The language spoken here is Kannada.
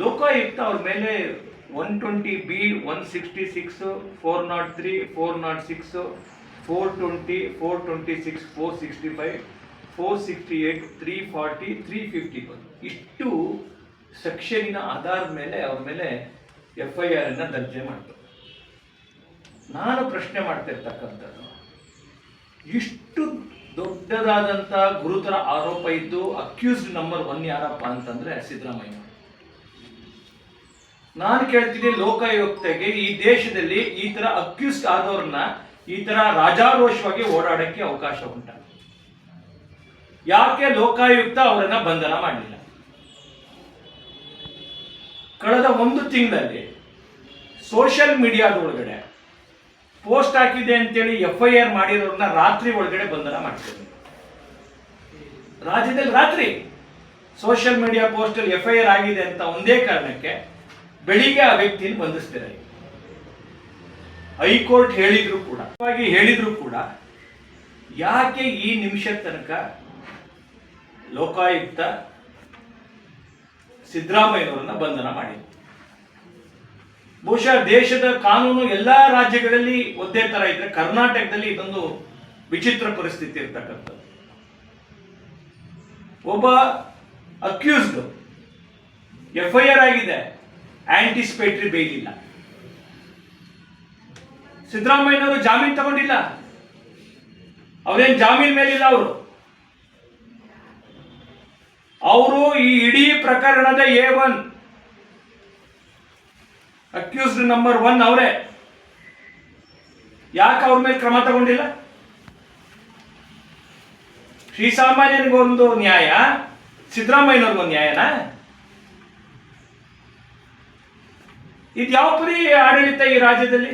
ಲೋಕಾಯುಕ್ತ ಅವ್ರ ಮೇಲೆ one twenty B one sixty six four nought three four nought six four twenty four twenty six four sixty five four sixty eight three forty three fifty one ಇಷ್ಟು ಸೆಕ್ಷನಿನ ಆಧಾರದ ಮೇಲೆ ಅವ್ರ ಮೇಲೆ ಎಫ್ ಐ ಆರ್ ಅನ್ನ ದರ್ಜೆ ಮಾಡ್ತಾರೆ. ನಾನು ಪ್ರಶ್ನೆ ಮಾಡ್ತಿರ್ತಕ್ಕಂಥದ್ದು, ಇಷ್ಟು ದೊಡ್ಡದಾದಂಥ ಗುರುತರ ಆರೋಪ ಇದ್ದು ಅಕ್ಯೂಸ್ಡ್ ನಂಬರ್ ಒನ್ ಯಾರಪ್ಪ ಅಂತಂದ್ರೆ ಸಿದ್ದರಾಮಯ್ಯ. ನಾನು ಕೇಳ್ತೀನಿ ಲೋಕಾಯುಕ್ತಗೆ ಈ ದೇಶದಲ್ಲಿ ಈ ತರ ಅಕ್ಯೂಸ್ಡ್ ಆದವ್ರನ್ನ ಈ ತರ ರಾಜಾರೋಷವಾಗಿ ಓಡಾಡಕ್ಕೆ ಅವಕಾಶ ಉಂಟ. ಯಾಕೆ ಲೋಕಾಯುಕ್ತ ಅವರನ್ನ ಬಂಧನ ಮಾಡಲಿಲ್ಲ? ಕಳೆದ ಒಂದು ತಿಂಗಳಲ್ಲಿ ಸೋಷಿಯಲ್ ಮೀಡಿಯಾದೊಳಗಡೆ ಪೋಸ್ಟ್ ಹಾಕಿದೆ ಅಂತೇಳಿ ಎಫ್ ಐ ಆರ್ ಮಾಡಿರೋರನ್ನ ರಾತ್ರಿ ಒಳಗಡೆ ಬಂಧನ ಮಾಡ್ತೀವಿ ರಾಜ್ಯದಲ್ಲಿ ರಾತ್ರಿ ಸೋಷಿಯಲ್ ಮೀಡಿಯಾ ಪೋಸ್ಟ್ ಅಲ್ಲಿ ಎಫ್ ಐ ಆರ್ ಆಗಿದೆ ಅಂತ ಒಂದೇ ಕಾರಣಕ್ಕೆ ಬೆಳಿಗ್ಗೆ ಆ ವ್ಯಕ್ತಿನ ಬಂಧಿಸ್ತೀರಾ. ಹೈಕೋರ್ಟ್ ಹೇಳಿದ್ರು ಕೂಡ ಹೇಳಿದ್ರು ಕೂಡ, ಯಾಕೆ ಈ ನಿಮಿಷ ತನಕ ಲೋಕಾಯುಕ್ತ ಸಿದ್ದರಾಮಯ್ಯನವರನ್ನ ಬಂಧನ ಮಾಡಿ ಬಹುಶಃ ದೇಶದ ಕಾನೂನು ಎಲ್ಲಾ ರಾಜ್ಯಗಳಲ್ಲಿ ಒಂದೇ ತರ ಇದ್ರೆ ಕರ್ನಾಟಕದಲ್ಲಿ ಇದೊಂದು ವಿಚಿತ್ರ ಪರಿಸ್ಥಿತಿ ಇರ್ತಕ್ಕಂಥದ್ದು. ಒಬ್ಬ ಅಕ್ಯೂಸ್ಡ್ ಎಫ್ ಐ ಆರ್ ಆಗಿದೆ. ಆಂಟಿಸಿಪೇಟರಿ ಬೇಲ್ ಇಲ್ಲ. ಸಿದ್ದರಾಮಯ್ಯನವರು ಜಾಮೀನು ತಗೊಂಡಿಲ್ಲ. ಅವ್ರೇನು ಜಾಮೀನ್ ಮೇಲಿಲ್ಲ ಅವರು? ಅವರು ಈ ಇಡೀ ಪ್ರಕರಣದ A one accused number one ಅವರೇ. ಯಾಕೆ ಅವ್ರ ಮೇಲೆ ಕ್ರಮ ತಗೊಂಡಿಲ್ಲ? ಶ್ರೀಸಾಮಾನ್ಯನಿಗೊಂದು ನ್ಯಾಯ, ಸಿದ್ದರಾಮಯ್ಯನವ್ರಿಗೊಂದು ನ್ಯಾಯನಾ? ಇದು ಯಾವ ಪರಿ ಆಡಳಿತ ಈ ರಾಜ್ಯದಲ್ಲಿ?